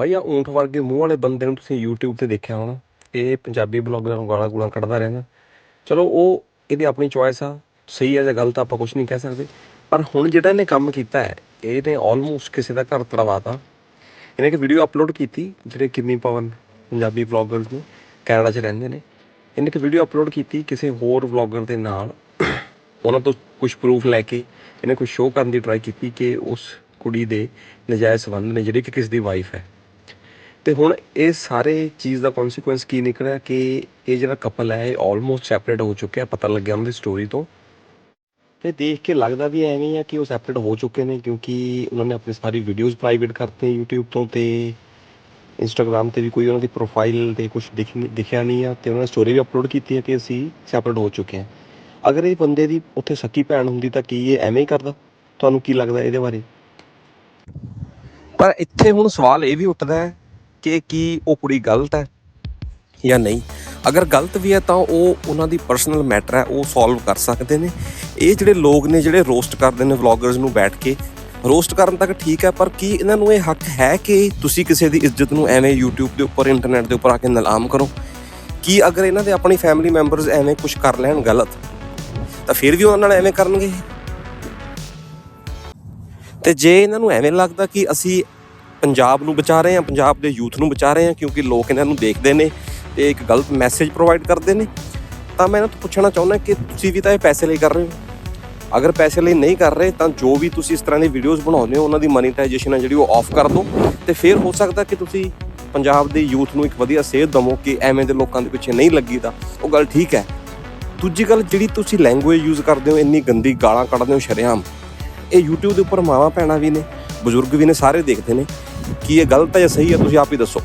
ਬਾਈ ਆ ਊਂਠ ਵਰਗੇ ਮੂੰਹ ਵਾਲੇ ਬੰਦੇ ਨੂੰ ਤੁਸੀਂ YouTube ਤੇ ਦੇਖਿਆ ਹੋਣਾ। ਇਹ ਪੰਜਾਬੀ ਬਲੌਗਰਾਂ ਨੂੰ ਗਾਲਾਂ ਗੂਲਾਂ ਕੱਢਦਾ ਰਹਿੰਦਾ। ਚਲੋ, ਉਹ ਇਹਦੀ ਆਪਣੀ ਚੋਇਸ ਆ। ਸਹੀ ਹੈ ਜਾਂ ਗਲਤ ਆਪਾਂ ਕੁਝ ਨਹੀਂ ਕਹਿ ਸਕਦੇ। ਪਰ ਹੁਣ ਜਿਹੜਾ ਇਹਨੇ ਕੰਮ ਕੀਤਾ ਹੈ, ਇਹਨੇ ਆਲਮੋਸਟ ਕਿਸੇ ਦਾ ਘਰ ਤੜਵਾਤਾ। ਇਹਨੇ ਇੱਕ ਵੀਡੀਓ ਅਪਲੋਡ ਕੀਤੀ, ਜਿਹੜੇ ਕਿੰਨੀ ਪਵਨ ਪੰਜਾਬੀ ਵਲੌਗਰਸ ਨੇ ਕੈਨੇਡਾ 'ਚ ਰਹਿੰਦੇ ਨੇ। ਇਹਨੇ ਇੱਕ ਵੀਡੀਓ ਅਪਲੋਡ ਕੀਤੀ ਕਿਸੇ ਹੋਰ ਵਲੌਗਰ ਦੇ ਨਾਲ। ਉਹਨਾਂ ਤੋਂ ਕੁਝ ਪ੍ਰੂਫ ਲੈ ਕੇ ਇਹਨੇ ਕੁਝ ਸ਼ੋਅ ਕਰਨ ਦੀ ਟਰਾਈ ਕੀਤੀ ਕਿ ਉਸ ਕੁੜੀ ਦੇ ਨਜਾਇਜ਼ ਸੰਬੰਧ ਨੇ, ਜਿਹੜੀ ਕਿ ਕਿਸ ਦੀ ਵਾਈਫ ਹੈ। ਅਤੇ ਹੁਣ ਇਹ ਸਾਰੇ ਚੀਜ਼ ਦਾ ਕਨਸੀਕੁਐਂਸ ਕੀ ਨਿਕਲਿਆ ਕਿ ਇਹ ਜਿਹੜਾ ਕਪਲ ਹੈ, ਇਹ ਆਲਮੋਸਟ ਸੈਪਰੇਟ ਹੋ ਚੁੱਕਿਆ, ਪਤਾ ਲੱਗਿਆ ਉਹਨਾਂ ਦੀ ਸਟੋਰੀ ਤੋਂ। ਤੇ ਦੇਖ ਕੇ ਲੱਗਦਾ ਵੀ ਐਵੇਂ ਹੀ ਆ ਕਿ ਉਹ ਸੈਪਰੇਟ ਹੋ ਚੁੱਕੇ ਨੇ ਕਿਉਂਕਿ ਉਹਨਾਂ ਨੇ ਆਪਣੀ ਸਾਰੀ ਵੀਡੀਓਜ਼ ਪ੍ਰਾਈਵੇਟ ਕਰਤੇ YouTube ਤੋਂ ਤੇ Instagram ਤੇ ਵੀ ਕੋਈ ਉਹਨਾਂ ਦੀ ਪ੍ਰੋਫਾਈਲ ਤੇ ਕੁਝ ਦਿਖਿਆ ਨਹੀਂ ਆ ਤੇ ਉਹਨਾਂ ਨੇ ਸਟੋਰੀ ਵੀ ਅਪਲੋਡ ਕੀਤੀ ਹੈ ਕਿ ਅਸੀਂ ਸੈਪਰੇਟ ਹੋ ਚੁੱਕੇ ਹਾਂ ਅਗਰ ਇਹ ਬੰਦੇ ਦੀ ਉੱਥੇ ਸਕੀ ਭੈਣ ਹੁੰਦੀ ਤਾਂ ਕੀ ਇਹ ਐਵੇਂ ਹੀ ਕਰਦਾ? ਤੁਹਾਨੂੰ ਕੀ ਲੱਗਦਾ ਇਹਦੇ ਬਾਰੇ? ਪਰ ਇੱਥੇ ਹੁਣ ਸਵਾਲ ਇਹ ਵੀ ਉੱਠਦਾ ਹੈ ਕਿ ਕੀ ਉਹ ਕੁੜੀ ਗਲਤ ਹੈ ਜਾਂ ਨਹੀਂ? ਅਗਰ ਗਲਤ ਵੀ ਹੈ ਤਾਂ ਉਹ ਉਹਨਾਂ ਦੀ ਪਰਸਨਲ ਮੈਟਰ ਹੈ, ਉਹ ਸੋਲਵ ਕਰ ਸਕਦੇ ਨੇ। ਇਹ ਜਿਹੜੇ ਲੋਕ ਨੇ, ਜਿਹੜੇ ਰੋਸਟ ਕਰਦੇ ਨੇ ਵਲੌਗਰਸ ਨੂੰ ਬੈਠ ਕੇ ਰੋਸਟ ਕਰਨ ਤੱਕ ਠੀਕ ਹੈ, ਪਰ ਕੀ ਇਹਨਾਂ ਨੂੰ ਇਹ ਹੱਕ ਹੈ ਕਿ ਤੁਸੀਂ ਕਿਸੇ ਦੀ ਇੱਜ਼ਤ ਨੂੰ ਐਵੇਂ YouTube ਦੇ ਉੱਪਰ ਇੰਟਰਨੈਟ ਦੇ ਉੱਪਰ ਆ ਕੇ ਨਿਲਾਮ ਕਰੋ? ਕੀ ਅਗਰ ਇਹਨਾਂ ਦੇ ਆਪਣੀ ਫੈਮਿਲੀ ਮੈਂਬਰਸ ਐਵੇਂ ਕੁਝ ਕਰ ਲੈਣ ਗਲਤ, ਤਾਂ ਫਿਰ ਵੀ ਉਹਨਾਂ ਨਾਲ ਐਵੇਂ ਕਰਨਗੇ? ਤੇ ਜੇ ਇਹਨਾਂ ਨੂੰ ਐਵੇਂ ਲੱਗਦਾ ਕਿ ਅਸੀਂ ਪੰਜਾਬ ਨੂੰ ਬਚਾ ਰਹੇ ਹਾਂ, ਪੰਜਾਬ ਦੇ ਯੂਥ ਨੂੰ ਬਚਾ ਰਹੇ ਹਾਂ ਕਿਉਂਕਿ ਲੋਕ ਇਹਨਾਂ ਨੂੰ ਦੇਖਦੇ ਨੇ ਤੇ ਇੱਕ ਗਲਤ ਮੈਸੇਜ ਪ੍ਰੋਵਾਈਡ ਕਰਦੇ ਨੇ। ਤਾਂ ਮੈਂ ਇਹਨਾਂ ਤੋਂ ਪੁੱਛਣਾ ਚਾਹੁੰਦਾ ਕਿ ਤੁਸੀਂ ਵੀ ਤਾਂ ਇਹ ਪੈਸੇ ਲਈ ਕਰ ਰਹੇ ਹੋ। ਅਗਰ ਪੈਸੇ ਲਈ ਨਹੀਂ ਕਰ ਰਹੇ, ਤਾਂ ਜੋ ਵੀ ਤੁਸੀਂ ਇਸ ਤਰ੍ਹਾਂ ਦੀ ਵੀਡੀਓਜ਼ ਬਣਾਉਂਦੇ ਹੋ, ਉਹਨਾਂ ਦੀ ਮੋਨੀਟਾਈਜੇਸ਼ਨ ਹੈ ਜਿਹੜੀ ਉਹ ਆਫ ਕਰ ਦਿਓ। ਤੇ ਫਿਰ ਹੋ ਸਕਦਾ ਕਿ ਤੁਸੀਂ ਪੰਜਾਬ ਦੇ ਯੂਥ ਨੂੰ ਇੱਕ ਵਧੀਆ ਸੇਧ ਦਵੋ ਕਿ ਐਵੇਂ ਦੇ ਲੋਕਾਂ ਦੇ ਪਿੱਛੇ ਨਹੀਂ ਲੱਗੀਦਾ। ਉਹ ਗੱਲ ਠੀਕ ਹੈ। ਦੂਜੀ ਗੱਲ ਜਿਹੜੀ ਤੁਸੀਂ ਲੈਂਗੁਏਜ ਯੂਜ਼ ਕਰਦੇ ਹੋ, ਇੰਨੀ ਗੰਦੀ ਗਾਲਾਂ ਕੱਢਦੇ ਹੋ ਸ਼ਰੇਆਮ। ਇਹ YouTube ਦੇ ਉੱਪਰ ਮਾਵਾਂ ਭੈਣਾਂ ਵੀ ਨੇ। ਬਜ਼ੁਰਗ ਵੀ ਨੇ, ਸਾਰੇ ਦੇਖਦੇ ਨੇ ਕੀ ਇਹ ਗਲਤ ਹੈ ਜਾਂ ਸਹੀ ਹੈ, ਤੁਸੀਂ ਆਪ ਹੀ ਦੱਸੋ।